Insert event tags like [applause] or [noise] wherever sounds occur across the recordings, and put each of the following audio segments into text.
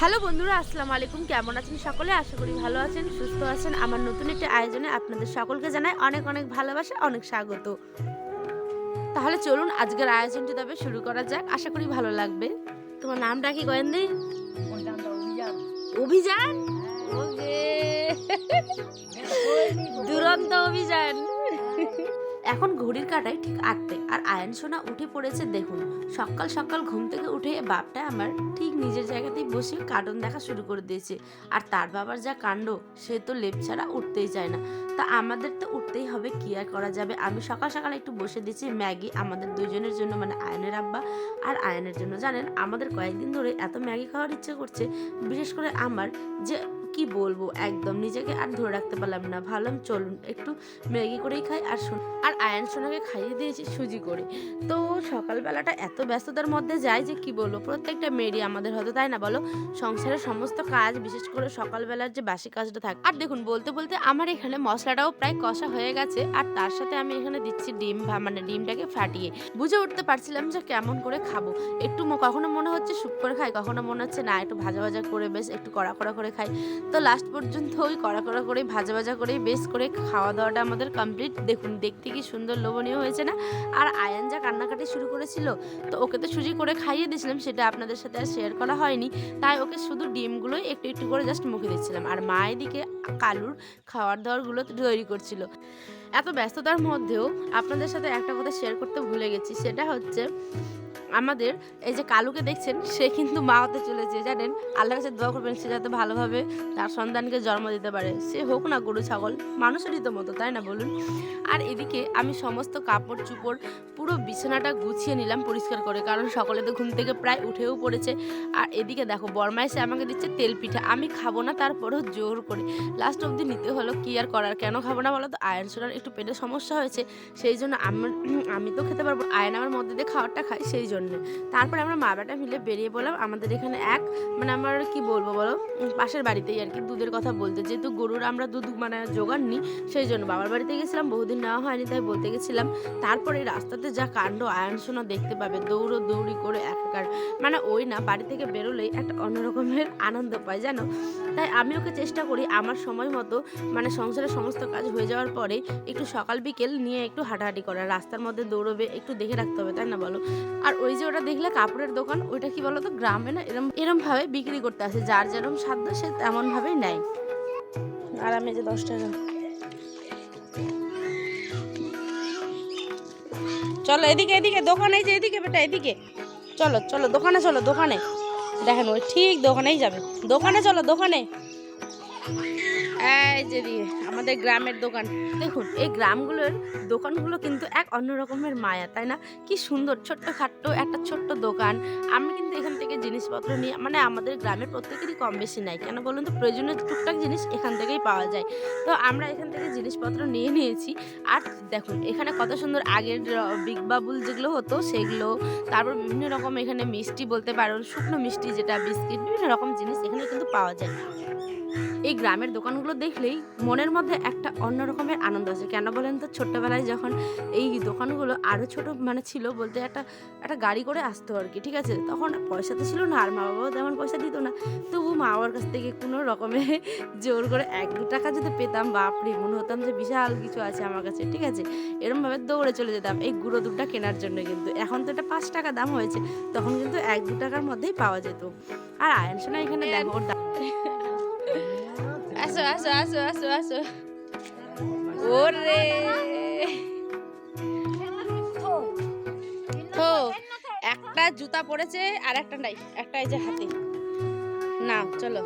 Hello বন্ধুরা আসসালামু আলাইকুম। কেমন আছেন সকলে? আশা করি ভালো আছেন সুস্থ আছেন। আমার নতুন একটি আয়োজনে আপনাদের সকলকে জানাই অনেক অনেক ভালোবাসা অনেক স্বাগত। তাহলে চলুন আজকের আয়োজনটি তবে শুরু করা যাক। আশা করি ভালো লাগবে। তোমার নামটা কি গোয়েন্দি অভিযান ওরে দুরন্ত অভিযান। এখন ঘড়ির কাটায় ঠিক আটটে আর আয়ন সোনা উঠে পড়েছে দেখুন। সকাল সকাল ঘুম থেকে উঠে বাপটা আমার ঠিক নিজের জায়গাতেই বসে কার্টুন দেখা শুরু করে দিয়েছে। আর তার বাবার যা কাণ্ড, সে তো লেপ ছাড়া উঠতেই চায় না। তা আমাদের তো উঠতেই হবে, কি আর করা যাবে? আমি সকাল সকাল একটু বসে দিয়েছি ম্যাগি, আমাদের দুজনের জন্য মানে আয়নের আব্বা আর আয়নের জন্য। জানেন, আমাদের কয়েকদিন ধরে এত ম্যাগি খাওয়ার ইচ্ছে করছে, বিশেষ করে আমার, যে কি বলব? একদম নিজেকে আর ধরে রাখতে পারলাম না। ভাবলাম, চলুন, একটু ম্যাগি করেই খাই আর শোন, আর আয়ন সোনাকে খাইয়ে দিয়েছি সুজি করে। তো সকালবেলাটা এত ব্যস্ততার মধ্যে যায় যে কি বলব? প্রত্যেকটা মেয়েরই আমাদের হয়তো, তাই না বলো? সংসারের সমস্ত কাজ, বিশেষ করে সকালবেলার যে বাসি কাজটা থাকে। আর দেখুন, বলতে বলতে আমার এখানে মশলাটাও প্রায় কষা হয়ে গেছে। আর তার সাথে আমি এখানে দিচ্ছি ডিম মানে ডিমটাকে ফাটিয়ে। বুঝে উঠতে পারছিলাম যে কেমন করে খাব। একটু কখনো মনে হচ্ছে সুপ করে খাই, কখনো মনে হচ্ছে না, একটু ভাজা ভাজা করে বেশ একটু কড়া কড়া করে খাই। তো লাস্ট পর্যন্ত ওই কড়া কড়া করে ভাজা ভাজা করে বেশ করে খাওয়া দাওয়াটা আমাদের কমপ্লিট দেখুন, দেখতে কি সুন্দর লোভনীয় হয়েছে না? আর আয়ান যা কান্নাকাটি শুরু করেছিল, তো ওকে তো সুজি করে খাইয়ে দিয়েছিলাম, সেটা আপনাদের সাথে আর শেয়ার করা হয়নি। তাই ওকে শুধু ডিমগুলোই একটু একটু করে জাস্ট মুখে দিচ্ছিলাম। আর মা এদিকে কালুর খাওয়ার দাওয়ারগুলো তৈরি করছিল। এত ব্যস্ততার মধ্যেও আপনাদের সাথে একটা কথা শেয়ার করতে ভুলে গেছি, সেটা হচ্ছে আমাদের, এই যে কালুকে দেখছেন, সে কিন্তু মা হতে চলেছে, জানেন? আল্লাহর কাছে দোয়া করবেন, সে যাতে ভালোভাবে তার সন্তানকে জন্ম দিতে পারে। সে হোক না গরু, ছাগল, মানুষেরই তো মতো, তাই না বলুন? আর এদিকে আমি সমস্ত কাপড় চুপড় পুরো বিছানাটা গুছিয়ে নিলাম পরিষ্কার করে, কারণ সকলে তো ঘুম থেকে প্রায় উঠেও পড়েছে। আর এদিকে দেখো, বর্মা এসে আমাকে দিচ্ছে তেল পিঠা। আমি খাব না, তারপরেও জোর করে। লাস্ট অবধি নিতে হলো, কি আর করার, কেন খাব না বলো তো? আয়ন সোনার একটু পেটের সমস্যা হয়েছে, সেই জন্য আমার আমি তো খেতে পারব আয়ন আমার মধ্যে দিয়ে খাবারটা খাই সেই জন্য। তারপরে আমরা মা বেটা মিলে বেরিয়ে পড়লাম আমাদের এখানে এক মানে আমার কি বলব বলো? পাশের বাড়িতেই আর কি দুধের কথা বলতে। যেহেতু গরুর আমরা দুধ মানে জোগান নিই, সেই জন্য বাবার বাড়িতে গেছিলাম, বহুদিন নেওয়া হয়নি, তাই বলতে গেছিলাম। তারপরে রাস্তাতে যা কাণ্ড, আয়ন সোনা দেখতে পাবে দৌড়ো দৌড়ি করে একাকার মানে ওই না, বাড়ি থেকে বেরোলেই একটা অন্যরকমের আনন্দ পায়, জানো? তাই আমি ওকে চেষ্টা করি, আমার সময় মতো মানে সংসারের সমস্ত কাজ হয়ে যাওয়ার পরে একটু সকাল বিকেল নিয়ে একটু হাঁটাহাঁটি করা রাস্তার মধ্যে দৌড়বে, একটু দেখে রাখতে হবে, তাই না বলো? আর ওই যে ওটা দেখলে কাপড়ের দোকান, ওইটা কি বলতো, গ্রামে না, এরম এরম ভাবে বিক্রি করতে আসে। যার যেরম সাধ্য, সে তেমন ভাবেই নেয়। আর আমি যে দশ টাকা। চলো এদিকে এদিকে, দোকানে যে এদিকে, বেটা, এদিকে। চলো চলো, দোকানে চলো, দোকানে। দেখেন, ওই ঠিক দোকানেই যাবে। দোকানে, চলো, দোকানে। এই যে আমাদের গ্রামের দোকান। দেখুন, এই গ্রামগুলোর দোকানগুলো কিন্তু এক অন্য রকমের মায়া, তাই না? কি সুন্দর ছোট্ট খাট্ট একটা ছোট্ট দোকান। আমি কিন্তু এখান থেকে জিনিসপত্র নিয়ে মানে আমাদের গ্রামের প্রত্যেকেরই কম বেশি নাই। কেন বলুন তো, প্রয়োজনীয় টুকটাক জিনিস এখান থেকেই পাওয়া যায়। তো আমরা এখান থেকে জিনিসপত্র নিয়ে নিয়েছি। আর দেখুন, এখানে কত সুন্দর আগের বিগ বাবুল যেগুলো হতো, সেগুলো, তারপর বিভিন্ন রকম এখানে মিষ্টি বলতে পারো শুকনো মিষ্টি যেটা, বিস্কিট, বিভিন্ন রকম জিনিস এখানে কিন্তু পাওয়া যায়। এই গ্রামের দোকানগুলো দেখলেই মনের মধ্যে একটা অন্য রকমের আনন্দ আছে। কেন বলেন তো? ছোট্টবেলায় যখন এই দোকানগুলো আরও ছোট মানে ছিল বলতে একটা একটা গাড়ি করে আসতো আর কি ঠিক আছে? তখন পয়সা তো ছিল না আর মা বাবাও তেমন পয়সা দিত না। তবু মা বাবার কাছ থেকে কোনো রকমে [laughs] জোর করে এক দু টাকা যদি পেতাম বাপরে মনে হতাম যে বিশাল কিছু আছে আমার কাছে ঠিক আছে? এরমভাবে দৌড়ে চলে যেতাম এই গুঁড়ো দুধটা কেনার জন্য কিন্তু। এখন তো এটা পাঁচ টাকা দাম হয়েছে তখন কিন্তু এক দু টাকার মধ্যেই পাওয়া যেত। আর আয়ন সোনা এখানে দেখো [laughs] আসো আসো আসো আসো ওরে তো একটা জুতা পড়েছে আর একটা নাই। একটা এই যে হাতে। না চলো।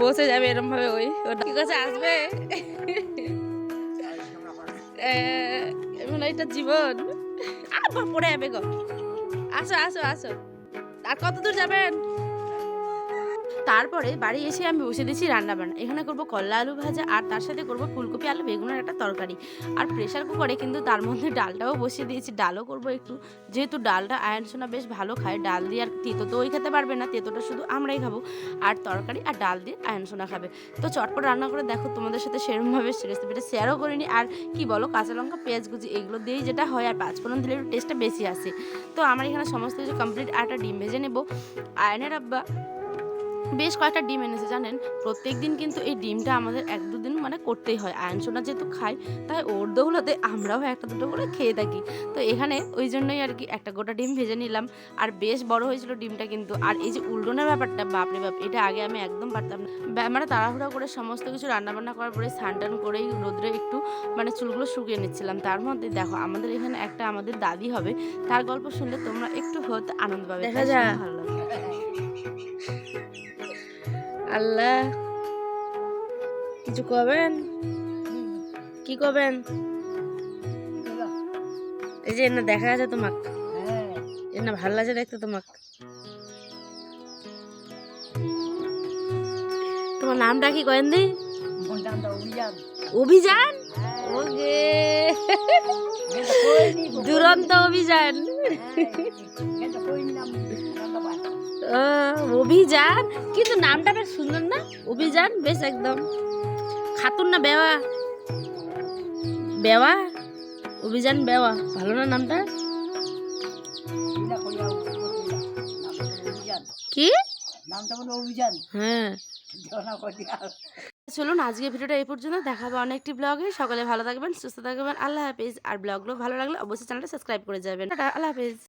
বসে যাবে এরম ভাবে ওই। ওর কি কাছে আসবে? মানে এটা জীবন। আবার পড়ে যাবে গো। আসো আসো আসো। আর কত দূর যাবেন? তারপরে বাড়ি এসে আমি বসে দিয়েছি রান্না বান্না এখানে করব কল্লা আলু ভাজা আর তার সাথে করব ফুলকপি, আলু বেগুনের একটা তরকারি। আর প্রেশার কুকারে কিন্তু তার মধ্যে ডালটাও বসিয়ে দিয়েছি। ডালও করব একটু। যেহেতু ডালটা আয়ন সোনা বেশ ভালো খায়, ডাল দিয়ে আর তেতো তো ওই খেতে পারবে না, তেতোটা শুধু আমরাই খাব। আর তরকারি আর ডাল দিয়ে আয়ন সোনা খাবে। তো চটপট রান্না করে দেখো, তোমাদের সাথে সেরকমভাবে রেসিপিটা শেয়ারও করিনি। আর কি বলো, কাঁচা লঙ্কা, পেঁয়াজ, কুচি, এগুলো দিয়েই যেটা হয় আর পাঁচফোড়ন দিলে একটু টেস্টটা বেশি আসে। তো আমার এখানে সমস্ত কিছু কমপ্লিট আর একটা ডিম ভেজে নেব। আয়নের আব্বা বেশ কয়েকটা ডিম এনেছে জানেন? প্রত্যেক দিন কিন্তু এই ডিমটা আমাদের এক দুদিন মানে করতেই হয়। আয়ন সোনা যেহেতু খাই তাই ওর দৌলতে আমরাও একটা দুটো করে খেয়ে থাকি। তো এখানে ওই জন্যই আর কি একটা গোটা ডিম ভেজে নিলাম। আর বেশ বড় হয়েছিল ডিমটা কিন্তু। আর এই যে উল্টোনের ব্যাপারটা বাপরে বাপ এটা আগে আমি একদম পারতাম না। মানে তাড়াহুড়া করে সমস্ত কিছু রান্নাবান্না করার পরে স্নান টান করেই রোদ্রে একটু মানে চুলগুলো শুকিয়ে নিচ্ছিলাম। তার মধ্যে দেখো আমাদের এখানে একটা আমাদের দাদি হবে। তার গল্প শুনলে তোমরা একটু হতে আনন্দ পাবে। ভালো লাগবে আল্লাহ। কিছু কবেন? কি কবেন? এই যে এনে দেখা যাচ্ছে তোমাক। এনে ভালো লাগছে দেখতে তোমাক। তোমার নামটা কি কয়েন দি? অভিযান। ওগে দুরন্ত অভিযান। আহ, অভিযান। কিন্তু নামটা বেশ সুন্দর না? অভিযান বেশ একদম। খাতুন না বেওয়া? বেওয়া? অভিযান বেওয়া। ভালো না নামটা? কি? নামটা বলো অভিযান। হ্যাঁ। চলুন আজকে ভিডিওটা এই পর্যন্ত। দেখাবো অনেকটি ব্লগে সকলে ভালো থাকবেন সুস্থ থাকবেন। আল্লাহ হাফিজ। আর ব্লগগুলো ভালো লাগলে অবশ্যই চ্যানেলটা সাবস্ক্রাইব করে যাবেন। আল্লাহ হাফিজ।